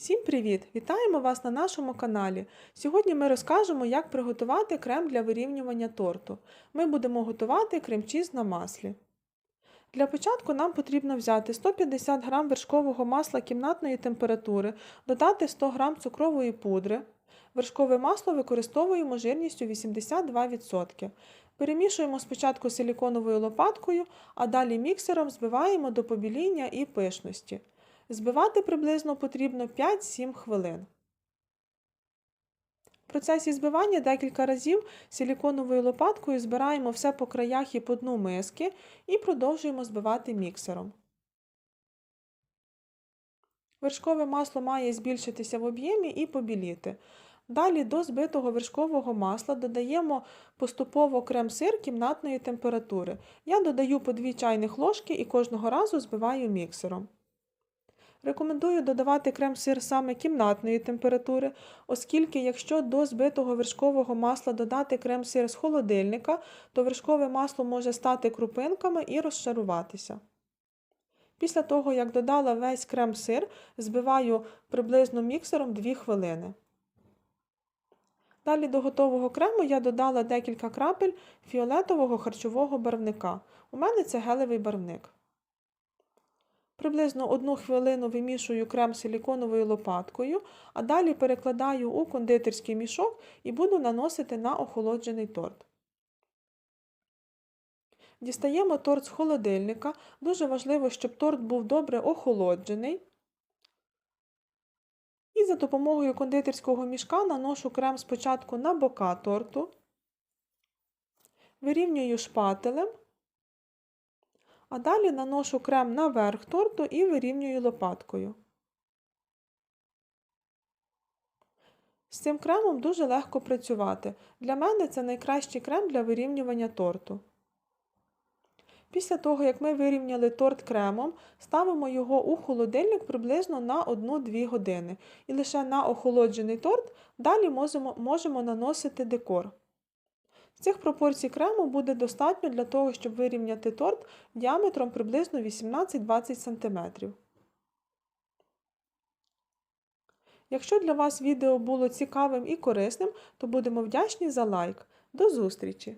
Всім привіт! Вітаємо вас на нашому каналі. Сьогодні ми розкажемо, як приготувати крем для вирівнювання торту. Ми будемо готувати крем-чіз на маслі. Для початку нам потрібно взяти 150 г вершкового масла кімнатної температури, додати 100 г цукрової пудри. Вершкове масло використовуємо жирністю 82%. Перемішуємо спочатку силіконовою лопаткою, а далі міксером збиваємо до побіління і пишності. Збивати приблизно потрібно 5-7 хвилин. В процесі збивання декілька разів силіконовою лопаткою збираємо все по краях і по дну миски і продовжуємо збивати міксером. Вершкове масло має збільшитися в об'ємі і побіліти. Далі до збитого вершкового масла додаємо поступово крем-сир кімнатної температури. Я додаю по 2 чайних ложки і кожного разу збиваю міксером. Рекомендую додавати крем-сир саме кімнатної температури, оскільки якщо до збитого вершкового масла додати крем-сир з холодильника, то вершкове масло може стати крупинками і розшаруватися. Після того, як додала весь крем-сир, збиваю приблизно міксером 2 хвилини. Далі до готового крему я додала декілька крапель фіолетового харчового барвника. У мене це гелевий барвник. Приблизно одну хвилину вимішую крем силіконовою лопаткою, а далі перекладаю у кондитерський мішок і буду наносити на охолоджений торт. Дістаємо торт з холодильника. Дуже важливо, щоб торт був добре охолоджений. І за допомогою кондитерського мішка наношу крем спочатку на бока торту, вирівнюю шпателем а далі наношу крем на верх торту і вирівнюю лопаткою. З цим кремом дуже легко працювати. Для мене це найкращий крем для вирівнювання торту. Після того, як ми вирівняли торт кремом, ставимо його у холодильник приблизно на 1-2 години. І лише на охолоджений торт далі можемо, можемо наносити декор. Цих пропорцій крему буде достатньо для того, щоб вирівняти торт діаметром приблизно 18-20 см. Якщо для вас відео було цікавим і корисним, то будемо вдячні за лайк. До зустрічі!